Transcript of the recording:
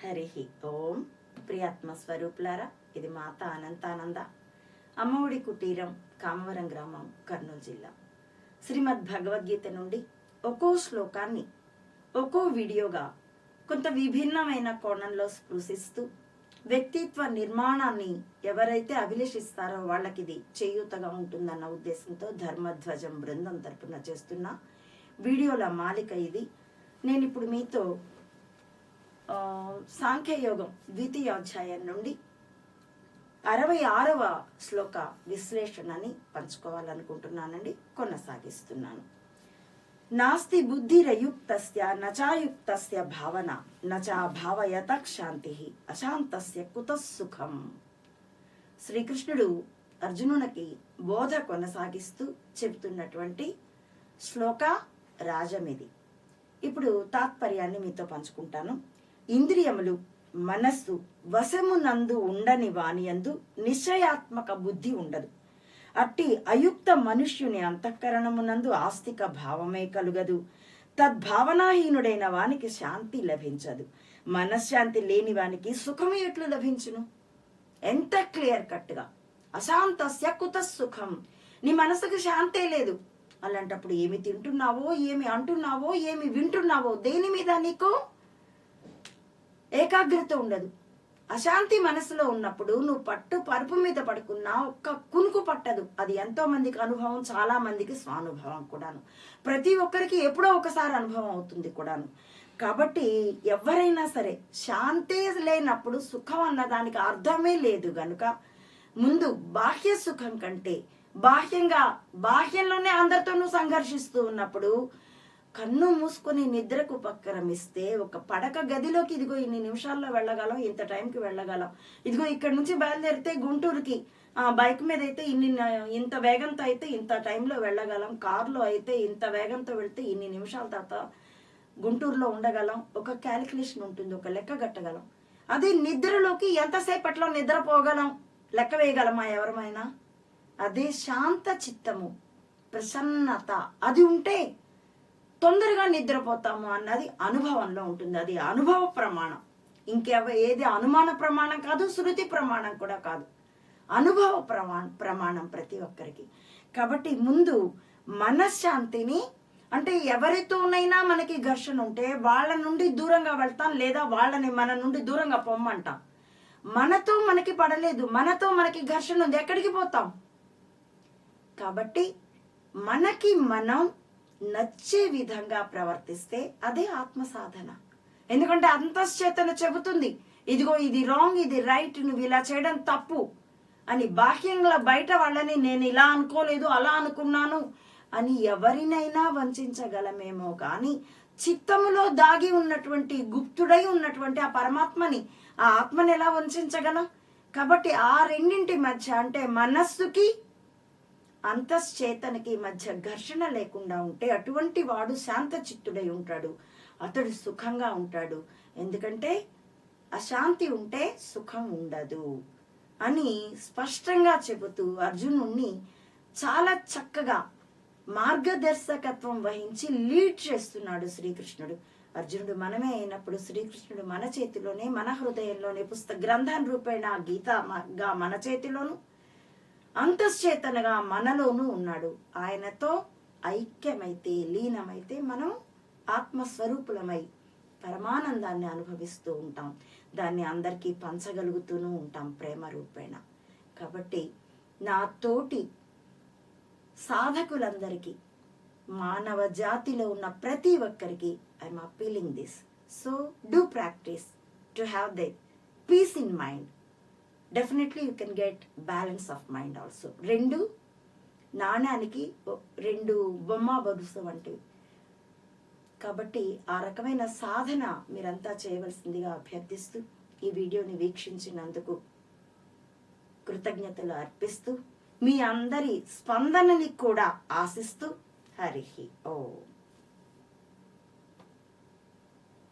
హరి ఓం ప్రియాత్మస్వరూపులారా ఇది మాత అనంతానంద అమ్మఒడి కుటీరం కామవరం గ్రామం కర్నూలు జిల్లా. శ్రీమద్ భగవద్గీత నుండి ఒక్కో శ్లోకాన్ని ఒక్కో వీడియోగా కొంత విభిన్నమైన కోణంలో స్పృశిస్తూ వ్యక్తిత్వ నిర్మాణాన్ని ఎవరైతే అభిలషిస్తారో వాళ్ళకి ఇది చేయూతగా ఉంటుందన్న ఉద్దేశంతో ధర్మధ్వజం బృందం తరపున చేస్తున్న వీడియోల మాలిక ఇది. నేను ఇప్పుడు మీతో సాంఖ్యయోగం ద్వితీయ అధ్యాయం నుండి అరవై ఆరవ శ్లోక విశ్లేషణని పంచుకోవాలనుకుంటున్నానండి కొనసాగిస్తున్నాను. నాస్తి బుద్ధిరయుక్తస్య నచాయుక్తస్య భావన నచా భావయత శాంతి అశాంతస్య కుత సుఖం. శ్రీకృష్ణుడు అర్జునునికి బోధ కొనసాగిస్తూ చెబుతున్నటువంటి శ్లోక రాజమిది. ఇప్పుడు తాత్పర్యాన్ని మీతో పంచుకుంటాను. ఇంద్రియములు మనస్సు వశమునందు ఉండని వానియందు నిశ్చయాత్మక బుద్ధి ఉండదు. అట్టి అయుక్త మనుష్యుని అంతఃకరణమునందు ఆస్తిక భావమే కలుగదు. తద్భావనాహీనుడైన వానికి శాంతి లభించదు. మనశ్శాంతి లేని వానికి సుఖము ఎట్లు లభించును? ఎంత క్లియర్ కట్గా. అశాంతస్య కుత సుఖం. నీ మనసుకు శాంతే లేదు. అలాంటప్పుడు ఏమి తింటున్నావో ఏమి అంటున్నావో ఏమి వింటున్నావో దేని మీద నీకు? ఏకాగ్రత ఉండదు. అశాంతి మనసులో ఉన్నప్పుడు నువ్వు పట్టు పరుపు మీద పడుకున్నా ఒక్క కునుకు పట్టదు. అది ఎంతో మందికి అనుభవం చాలా మందికి స్వానుభవం కూడాను. ప్రతి ఒక్కరికి ఎప్పుడో ఒకసారి అనుభవం అవుతుంది కూడాను. కాబట్టి ఎవరైనా సరే శాంతే లేనప్పుడు సుఖం అన్న దానికి అర్థమే లేదు గనుక ముందు బాహ్య సుఖం కంటే బాహ్యంగా బాహ్యంలోనే అందరితోనూ సంఘర్షిస్తూ ఉన్నప్పుడు కన్ను మూసుకొని నిద్రకు పక్కరమిస్తే ఒక పడక గదిలోకి ఇదిగో ఇన్ని నిమిషాల్లో వెళ్ళగలం ఇంత టైంకి వెళ్ళగలం. ఇదిగో ఇక్కడ నుంచి బయలుదేరితే గుంటూరుకి ఆ బైక్ మీద అయితే ఇన్ని ఇంత వేగంతో అయితే ఇంత టైంలో వెళ్ళగలం కారులో అయితే ఇంత వేగంతో వెళ్తే ఇన్ని నిమిషాల తర్వాత గుంటూరులో ఉండగలం. ఒక క్యాలిక్యులేషన్ ఉంటుంది ఒక లెక్క కట్టగలం. అదే నిద్రలోకి ఎంతసేపట్లో నిద్రపోగలం? లెక్క వేయగలమా ఎవరమైనా? అదే శాంత చిత్తము ప్రసన్నత. అది ఉంటే తొందరగా నిద్రపోతాము అన్నది అనుభవంలో ఉంటుంది. అది అనుభవ ప్రమాణం. ఇంకెవ ఏది అనుమాన ప్రమాణం కాదు శృతి ప్రమాణం కూడా కాదు. అనుభవ ప్రమాణ ప్రమాణం ప్రతి ఒక్కరికి. కాబట్టి ముందు మనశ్శాంతిని అంటే ఎవరితోనైనా మనకి ఘర్షణ ఉంటే వాళ్ళ నుండి దూరంగా వెళ్తాం లేదా వాళ్ళని మన నుండి దూరంగా పొమ్మంటాం. మనతో మనకి పడలేదు మనతో మనకి ఘర్షణ ఉంది ఎక్కడికి పోతాం? కాబట్టి మనకి మనం నచ్చే విధంగా ప్రవర్తిస్తే అదే ఆత్మ సాధన ఎందుకంటే అంతశ్చేతన చెబుతుంది ఇదిగో ఇది రాంగ్ ఇది రైట్ నువ్వు ఇలా చేయడం తప్పు అని బాహ్యంగా బయట వాళ్ళని నేను ఇలా అనుకోలేదు అలా అనుకున్నాను అని ఎవరినైనా వంచగలమేమో కానీ చిత్తములో దాగి ఉన్నటువంటి గుప్తుడై ఉన్నటువంటి ఆ పరమాత్మని ఆ ఆత్మని ఎలా వంచగలం? కాబట్టి ఆ రెండింటి మధ్య అంటే మనస్సుకి అంతశ్చేతనకి మధ్య ఘర్షణ లేకుండా ఉంటే అటువంటి వాడు శాంత చిత్తుడై ఉంటాడు. అతడు సుఖంగా ఉంటాడు. ఎందుకంటే అశాంతి ఉంటే సుఖం ఉండదు అని స్పష్టంగా చెబుతూ అర్జునుణ్ణి చాలా చక్కగా మార్గదర్శకత్వం వహించి లీడ్ చేస్తున్నాడు శ్రీకృష్ణుడు. అర్జునుడు మనమే అయినప్పుడు శ్రీకృష్ణుడు మన చేతిలోనే మన హృదయంలోనే పుస్తక గ్రంథం రూపేణ గీత గా మన చేతిలోను అంతశ్చేతనగా మనలోనూ ఉన్నాడు. ఆయనతో ఐక్యమైతే లీనమైతే మనం ఆత్మస్వరూపులమై పరమానందాన్ని అనుభవిస్తూ ఉంటాం. దాన్ని అందరికీ పంచగలుగుతూనూ ఉంటాం ప్రేమ రూపేణ. కాబట్టి నా తోటి సాధకులందరికీ మానవ జాతిలో ఉన్న ప్రతి ఒక్కరికి I'm appealing this so do practice to have the peace in mind definitely you can get balance of mind also రెండు నాణ్యానికి రెండు బొమ్మ బరుసు వంటివి. కాబట్టి ఆ రకమైన సాధన మీరంతా చేయవలసిందిగా అభ్యర్థిస్తూ ఈ వీడియోని వీక్షించినందుకు కృతజ్ఞతలు అర్పిస్తూ మీ అందరి స్పందనని కూడా ఆశిస్తూ హరిహి ఓ.